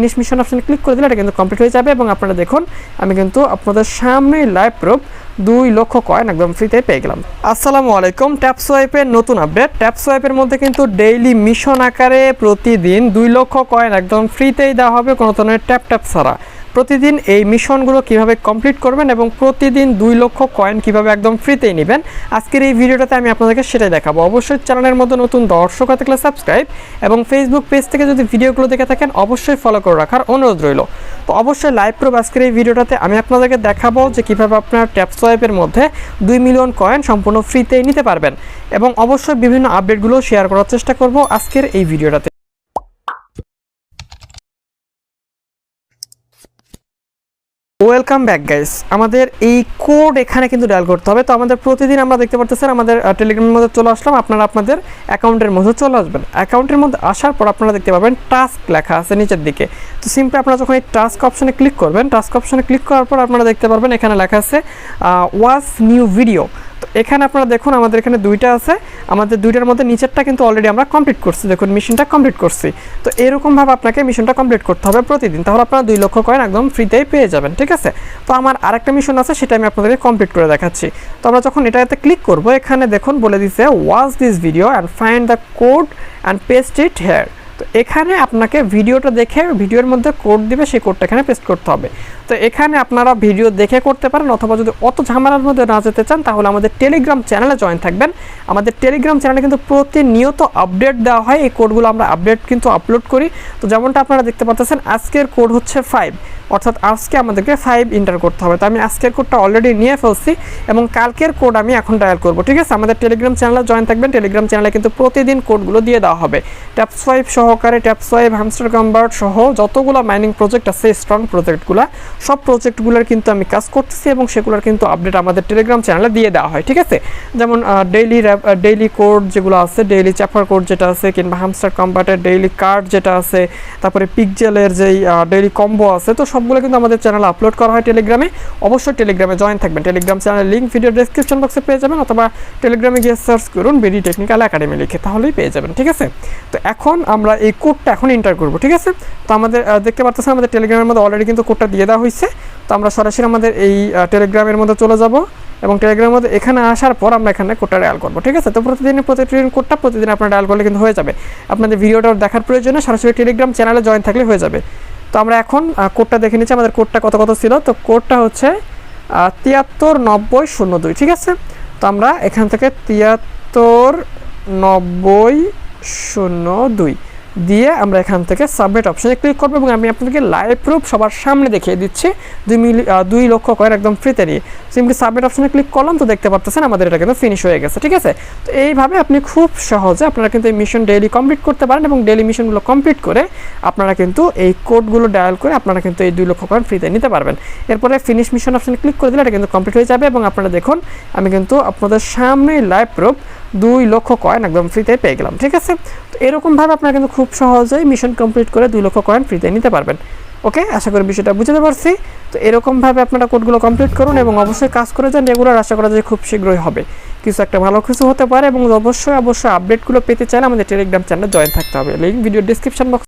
Finish mission অপশনে click করে দিলে এটা কিন্তু কমপ্লিট হয়ে যাবে এবং আপনারা দেখুন, আমি কিন্তু আপনাদের সামনে লাইভ প্রুফ দুই লক্ষ কয়েন একদম ফ্রিতে পেয়ে গেলাম। আসসালামু আলাইকুম ট্যাপ সোয়াইপের নতুন আপডেট ট্যাপ সোয়াইপের মধ্যে কিন্তু ডেইলি মিশন আকারে প্রতিদিন দুই লক্ষ কয়েন একদম ফ্রিতেই দেওয়া হবে কোনো ধরনের ট্যাপ ট্যাপ ছাড়া। প্রতিদিন এই মিশনগুলো কীভাবে কমপ্লিট করবেন এবং প্রতিদিন দুই লক্ষ কয়েন কীভাবে একদম ফ্রিতেই নেবেন, আজকের এই ভিডিওটাতে আমি আপনাদেরকে সেটাই দেখাবো। অবশ্যই চ্যানেলের মধ্যে নতুন দর্শক হয়ে থাকলে সাবস্ক্রাইব এবং ফেসবুক পেজ থেকে যদি ভিডিওগুলো দেখে থাকেন, অবশ্যই ফলো করে রাখার অনুরোধ রইল। তো অবশ্যই লাইভ প্রুফ আজকের এই ভিডিওটাতে আমি আপনাদেরকে দেখাবো যে কীভাবে আপনার ট্যাপ সোয়াইপের মধ্যে দুই মিলিয়ন কয়েন সম্পূর্ণ ফ্রিতেই নিতে পারবেন এবং অবশ্যই বিভিন্ন আপডেটগুলো শেয়ার করার চেষ্টা করব আজকের এই ভিডিওটাতে। ওয়েলকাম ব্যাক গাইস আমাদের এই কোড এখানে কিন্তু ডায়াল করতে হবে। তো আমাদের প্রতিদিন আমরা দেখতে পারতেছেন আমাদের টেলিগ্রামের মধ্যে চলে আসলাম। আপনারা আপনাদের অ্যাকাউন্টের মধ্যে চলে আসবেন। অ্যাকাউন্টের মধ্যে আসার পর আপনারা দেখতে পাবেন টাস্ক লেখা আছে নিচের দিকে। তো সিম্পলি আপনারা যখন এই টাস্ক অপশনে ক্লিক করবেন টাস্ক অপশনে ক্লিক করার পর আপনারা দেখতে পারবেন এখানে লেখা আছে ওয়াচ নিউ ভিডিও তো এখানে আপনারা দেখুন আমাদের এখানে দুইটা আছে। আমাদের দুইটার মধ্যে নিচেরটা কিন্তু অলরেডি আমরা কমপ্লিট করছি। দেখুন মিশনটা কমপ্লিট করছি। তো এরকমভাবে আপনাকে মিশনটা কমপ্লিট করতে হবে প্রতিদিন। তাহলে আপনারা দুই লক্ষ কয়েন একদম ফ্রিতেই পেয়ে যাবেন, ঠিক আছে? তো আমার আরেকটা মিশন আছে, সেটা আমি আপনাদেরকে কমপ্লিট করে দেখাচ্ছি। তো আমরা যখন এটাতে ক্লিক করব, এখানে দেখুন বলে দিছে watch this video and find the code and paste it here তো এখানে আপনাকে ভিডিওটা দেখে ভিডিওর মধ্যে কোড দিবে, সেই কোডটা এখানে পেস্ট করতে হবে। তো এখানে আপনারা ভিডিও দেখে করতে পারেন অথবা যদি অত ঝামেলার মধ্যে না যেতে চান, তাহলে আমাদের টেলিগ্রাম চ্যানেলে জয়েন থাকবেন। আমাদের টেলিগ্রাম চ্যানেলে কিন্তু প্রতিনিয়ত আপডেট দেওয়া হয়। এই কোডগুলো আমরা আপডেট কিন্তু আপলোড করি। তো যেমনটা আপনারা দেখতে পাচ্ছেন, আজকের কোড হচ্ছে ফাইভ অর্থাৎ আজকে আমাদেরকে ফাইভ ইন্টার করতে হবে। তো আমি আজকের কোডটা অলরেডি নিয়ে ফেলছি এবং কালকের কোড আমি এখন ডায়াল করব, ঠিক আছে? আমাদের টেলিগ্রাম চ্যানেলে জয়েন থাকবেন। টেলিগ্রাম চ্যানেলে কিন্তু প্রতিদিন কোডগুলো দিয়ে দেওয়া হবে। ট্যাপ সোয়াইপ সহকারে ট্যাপ সোয়াইপ হ্যামস্টার কনভার্ট সহ যতগুলো মাইনিং প্রজেক্ট আছে স্ট্রং প্রজেক্টগুলো সব প্রজেক্টগুলোর কিন্তু আমি কাজ করতেছি এবং সেগুলোর কিন্তু আপডেট আমাদের টেলিগ্রাম চ্যানেলে দিয়ে দেওয়া হয়, ঠিক আছে? যেমন ডেইলি ডেইলি কোড যেগুলো আছে ডেইলি চ্যাপার কোড যেটা আছে, কিংবা হামস্টার কম্পার্টের ডেইলি কার্ড যেটা আছে, তারপরে পিকজেলের যেই ডেইলি কম্বো আছে, তো সবগুলো কিন্তু আমাদের চ্যানেলে আপলোড করা হয় টেলিগ্রামে। অবশ্যই টেলিগ্রামে জয়েন থাকবেন। টেলিগ্রাম চ্যানেলের লিঙ্ক ভিডিও ডেসক্রিপশন বক্সে পেয়ে যাবেন অথবা টেলিগ্রামে গিয়ে সার্চ করুন বিডি টেকনিক্যাল একাডেমি লিখে, তাহলেই পেয়ে যাবেন, ঠিক আছে? তো এখন আমরা এই কোডটা এখন এন্টার করব, ঠিক আছে? তো আমাদের দেখতে পাচ্ছেন আমাদের টেলিগ্রামের মধ্যে অলরেডি কিন্তু কোডটা দিয়ে দেওয়া হয়েছে তো আমরা সরাসরি আমাদের এই টেলিগ্রামের মধ্যে চলে যাব এবং টেলিগ্রামের মধ্যে এখানে আসার পর আমরা এখানে কোডটা ডায়াল করব, ঠিক আছে? তো প্রতিদিন প্রতিদিন কোডটা প্রতিদিন আপনার ডায়াল করলে কিন্তু হয়ে যাবে। আপনাদের ভিডিওটা দেখার প্রয়োজনে সরাসরি টেলিগ্রাম চ্যানেলে জয়েন থাকলে হয়ে যাবে। তো আমরা এখন কোডটা দেখে নিচ্ছি, আমাদের কোডটা কত কত ছিল। তো কোডটা হচ্ছে তিয়াত্তর নব্বই শূন্য দুই, ঠিক আছে? তো আমরা এখান থেকে তিয়াত্তর নব্বই শূন্য দুই। দিয়ে আমরা এখান থেকে সাবমিট অপশনে ক্লিক করব এবং আমি আপনাদেরকে লাইভ প্রুফ সবার সামনে দেখিয়ে দিচ্ছি দুই মিলি দুই লক্ষ কয়েন একদম ফ্রিতে নিয়ে। সিম্পলি সাবমিট অপশনে ক্লিক করলাম তো দেখতে পাচ্ছেন আমাদের এটা কিন্তু ফিনিশ হয়ে গেছে, ঠিক আছে? তো এইভাবে আপনি খুব সহজে আপনারা কিন্তু এই মিশন ডেইলি কমপ্লিট করতে পারেন এবং ডেইলি মিশনগুলো কমপ্লিট করে আপনারা কিন্তু এই কোডগুলো ডায়াল করে আপনারা কিন্তু এই দুই লক্ষ কয়েন ফ্রিতে নিতে পারবেন। এরপরে ফিনিশ মিশন অপশনে ক্লিক করে দিলে এটা কিন্তু কমপ্লিট হয়ে যাবে এবং আপনারা দেখুন, আমি কিন্তু আপনাদের সামনে লাইভ প্রুফ দুই লক্ষ কয়েন একদম ফ্রিতে পেয়ে গেলাম, ঠিক আছে? তো এরকমভাবে আপনারা কিন্তু খুব সহজেই মিশন কমপ্লিট করে দুই লক্ষ কয়েন ফ্রিতে নিতে পারবেন ওকে আশা করি বিষয়টা বুঝতে পারছি। তো এরকমভাবে আপনারা কোডগুলো কমপ্লিট করুন এবং অবশ্যই কাজ করে যান রেগুলার আশা করা যায় খুব শীঘ্রই হবে। কিছু একটা ভালো কিছু হতে পারে এবং অবশ্যই অবশ্যই আপডেটগুলো পেতে চাইলে আমাদের টেলিগ্রাম চ্যানেলে জয়েন থাকতে হবে। Link video description box